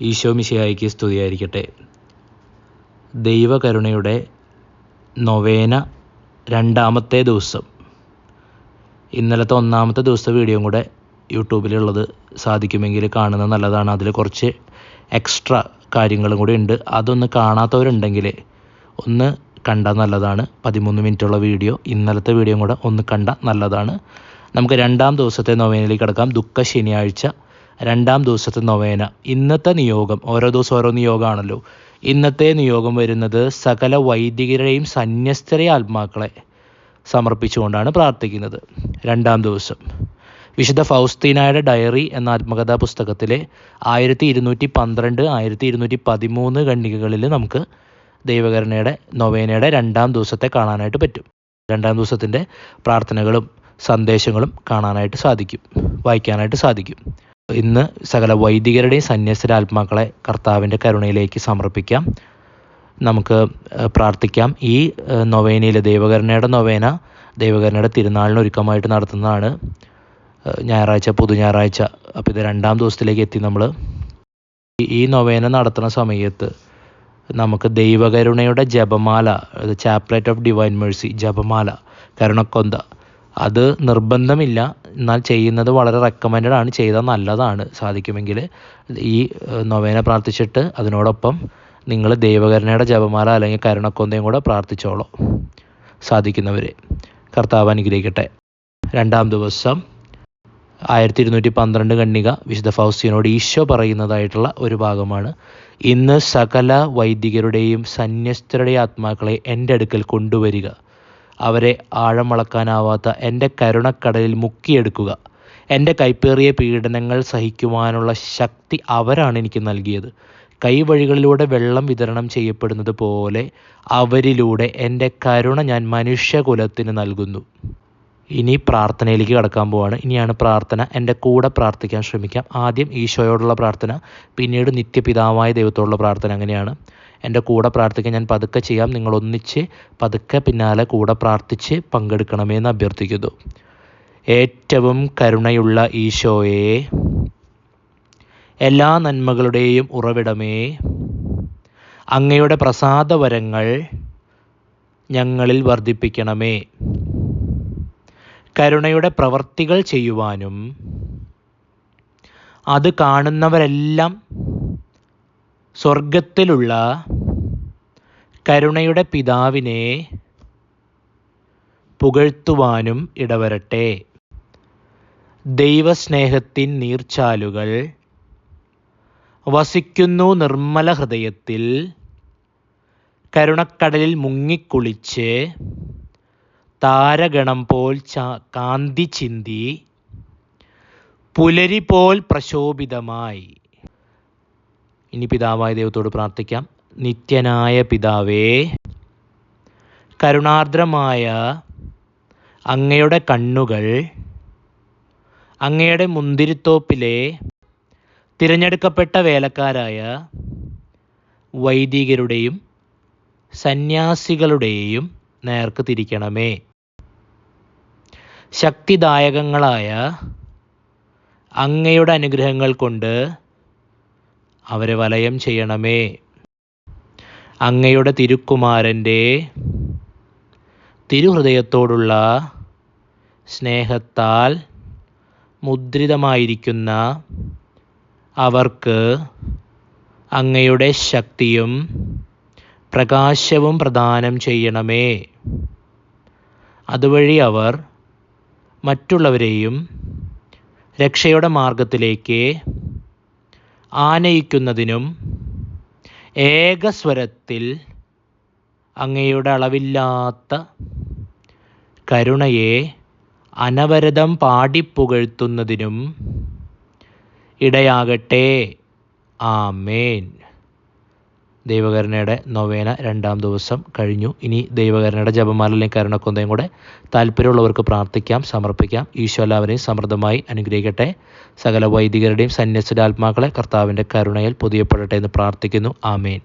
ഈശോ മിശിഹായിക്ക് സ്തുതിയായിരിക്കട്ടെ. ദൈവകരുണയുടെ നൊവേന രണ്ടാമത്തെ ദിവസം. ഇന്നലത്തെ ഒന്നാമത്തെ ദിവസത്തെ വീഡിയോയും കൂടെ യൂട്യൂബിലുള്ളത് സാധിക്കുമെങ്കിൽ കാണുന്നത് നല്ലതാണ്. അതിൽ കുറച്ച് എക്സ്ട്രാ കാര്യങ്ങളും കൂടി ഉണ്ട്. അതൊന്ന് കാണാത്തവരുണ്ടെങ്കിൽ ഒന്ന് കണ്ടാൽ നല്ലതാണ്. പതിമൂന്ന് മിനിറ്റുള്ള വീഡിയോ ഇന്നലത്തെ വീഡിയോയും കൂടെ ഒന്ന് കണ്ടാൽ നല്ലതാണ്. നമുക്ക് രണ്ടാം ദിവസത്തെ നൊവേനയിലേക്ക് കിടക്കാം. ദുഃഖ ശനിയാഴ്ച രണ്ടാം ദിവസത്തെ നൊവേന. ഇന്നത്തെ നിയോഗം ഓരോ ദിവസം ഓരോ നിയോഗമാണല്ലോ ഇന്നത്തെ നിയോഗം വരുന്നത് സകല വൈദികരെയും സന്യസ്തരെ ആത്മാക്കളെ സമർപ്പിച്ചുകൊണ്ടാണ് പ്രാർത്ഥിക്കുന്നത്. രണ്ടാം ദിവസം. വിശുദ്ധ ഫൗസ്തീനായുടെ ഡയറി എന്ന ആത്മകഥാ പുസ്തകത്തിലെ ആയിരത്തി ഇരുന്നൂറ്റി പന്ത്രണ്ട് ആയിരത്തി ഇരുന്നൂറ്റി പതിമൂന്ന് ഖണ്ഡികകളിൽ നമുക്ക് ദൈവകരണയുടെ നൊവേനയുടെ രണ്ടാം ദിവസത്തെ കാണാനായിട്ട് പറ്റും. രണ്ടാം ദിവസത്തിന്റെ പ്രാർത്ഥനകളും സന്ദേശങ്ങളും കാണാനായിട്ട് സാധിക്കും. വായിക്കാനായിട്ട് സാധിക്കും. ഇന്ന് സകല വൈദികരുടെയും സന്യാസിയുടെ ആത്മാക്കളെ കർത്താവിന്റെ കരുണയിലേക്ക് സമർപ്പിക്കാം. നമുക്ക് പ്രാർത്ഥിക്കാം. ഈ നൊവേനയിൽ ദൈവകരുണയുടെ നൊവേന ദൈവകരുണയുടെ തിരുനാളിന് ഒരുക്കമായിട്ട് നടത്തുന്നതാണ്. ഞായറാഴ്ച പുതു ഞായറാഴ്ച അപ്പോൾ ഇത് രണ്ടാം ദിവസത്തിലേക്ക് എത്തി നമ്മൾ ഈ നൊവേന നടത്തുന്ന സമയത്ത് നമുക്ക് ദൈവകരുണയുടെ ജപമാല ചാപ്ലറ്റ് ഓഫ് ഡിവൈൻ മേഴ്സി ജപമാല കരുണക്കൊന്ത അത് നിർബന്ധമില്ല. എന്നാൽ ചെയ്യുന്നത് വളരെ റെക്കമെൻഡഡ് ആണ്. ചെയ്താൽ നല്ലതാണ്. സാധിക്കുമെങ്കിൽ ഈ നൊവേന പ്രാർത്ഥിച്ചിട്ട് അതിനോടൊപ്പം നിങ്ങൾ ദൈവകരുണയുടെ ജപമാല അല്ലെങ്കിൽ കരുണക്കൊന്തയും കൂടെ പ്രാർത്ഥിച്ചോളൂ. സാധിക്കുന്നവർ കർത്താവ് അനുഗ്രഹിക്കട്ടെ. രണ്ടാം ദിവസം ആയിരത്തി ഇരുന്നൂറ്റി പന്ത്രണ്ട് കണ്ണിക വിശുദ്ധ ഫൗസ്റ്റിനോട് ഈശോ പറയുന്നതായിട്ടുള്ള ഒരു ഭാഗമാണ്. ഇന്ന് സകല വൈദികരുടെയും സന്യസ്തരുടെയും ആത്മാക്കളെ എന്റെ അടുക്കൽ കൊണ്ടുവരിക. അവരെ ആഴമളക്കാനാവാത്ത എന്റെ കരുണക്കടലിൽ മുക്കിയെടുക്കുക. എന്റെ കൈപ്പേറിയ പീഡനങ്ങൾ സഹിക്കുവാനുള്ള ശക്തി അവരാണ് എനിക്ക് നൽകിയത്. കൈവഴികളിലൂടെ വെള്ളം വിതരണം ചെയ്യപ്പെടുന്നത് പോലെ അവരിലൂടെ എന്റെ കരുണ ഞാൻ മനുഷ്യകുലത്തിന് നൽകുന്നു. ഇനി പ്രാർത്ഥനയിലേക്ക് കടക്കാൻ പോവാണ്. ഇനിയാണ് പ്രാർത്ഥന. എന്റെ കൂടെ പ്രാർത്ഥിക്കാൻ ശ്രമിക്കാം. ആദ്യം ഈശോയോടുള്ള പ്രാർത്ഥന പിന്നീട് നിത്യപിതാവായ ദൈവത്തോടുള്ള പ്രാർത്ഥന അങ്ങനെയാണ്. എന്റെ കൂടെ പ്രാർത്ഥിക്കാൻ ഞാൻ പതുക്കെ ചെയ്യാം. നിങ്ങൾ ഒന്നിച്ച് പതുക്കെ പിന്നാലെ കൂടെ പ്രാർത്ഥിച്ച് പങ്കെടുക്കണമെന്ന് അഭ്യർത്ഥിക്കുന്നു. ഏറ്റവും കരുണയുള്ള ഈശോയെ എല്ലാ നന്മകളുടെയും ഉറവിടമേ അങ്ങയുടെ പ്രസാദവരങ്ങൾ ഞങ്ങളിൽ വർദ്ധിപ്പിക്കണമേ. കരുണയുടെ പ്രവർത്തികൾ ചെയ്യുവാനും അത് കാണുന്നവരെല്ലാം സ്വർഗത്തിലുള്ള കരുണയുടെ പിതാവിനെ പുകഴ്ത്തുവാനും ഇടവരട്ടെ. ദൈവസ്നേഹത്തിൻ നീർച്ചാലുകൾ വസിക്കുന്നു നിർമ്മല ഹൃദയത്തിൽ കരുണക്കടലിൽ മുങ്ങിക്കുളിച്ച് താരഗണം പോൽ കാന്തി ചിന്തി പുലരി പോൽ പ്രശോഭിതമായി. ഇനി പിതാവായ ദൈവത്തോട് പ്രാർത്ഥിക്കാം. നിത്യനായ പിതാവേ കരുണാർദ്രമായ അങ്ങയുടെ കണ്ണുകൾ അങ്ങയുടെ മുന്തിരിത്തോപ്പിലെ തിരഞ്ഞെടുക്കപ്പെട്ട വേലക്കാരായ വൈദികരുടെയും സന്യാസികളുടെയും നേർക്ക് തിരിക്കണമേ. ശക്തിദായകങ്ങളായ അങ്ങയുടെ അനുഗ്രഹങ്ങൾ കൊണ്ട് അവരെ വലയം ചെയ്യണമേ. അങ്ങയുടെ തിരുക്കുമാരന്റെ തിരുഹൃദയത്തോടുള്ള സ്നേഹത്താൽ മുദ്രിതമായിരിക്കുന്ന അവർക്ക് അങ്ങയുടെ ശക്തിയും പ്രകാശവും പ്രദാനം ചെയ്യണമേ. അതുവഴി അവർ മറ്റുള്ളവരെയും രക്ഷയുടെ മാർഗത്തിലേക്ക് ആനയിക്കുന്നതിനും ഏകസ്വരത്തിൽ അങ്ങയുടെ അളവില്ലാത്ത കരുണയെ അനവരതം പാടിപ്പുകഴ്ത്തുന്നതിനും ഇടയാകട്ടെ. ആമേൻ. ദൈവകരുണയുടെ നൊവേന രണ്ടാം ദിവസം കഴിഞ്ഞു. ഇനി ദൈവകരുണയുടെ ജപമാലയിലെ കരുണക്കൊന്തയും കൂടെ താല്പര്യമുള്ളവർക്ക് പ്രാർത്ഥിക്കാം സമർപ്പിക്കാം. ഈശോ എല്ലാവരെയും സമൃദ്ധമായി അനുഗ്രഹിക്കട്ടെ. സകല വൈദികരുടെയും സന്യസ്തരാത്മാക്കളെ കർത്താവിന്റെ കരുണയിൽ പൊതിയപ്പെടട്ടെ എന്ന് പ്രാർത്ഥിക്കുന്നു. ആമേൻ.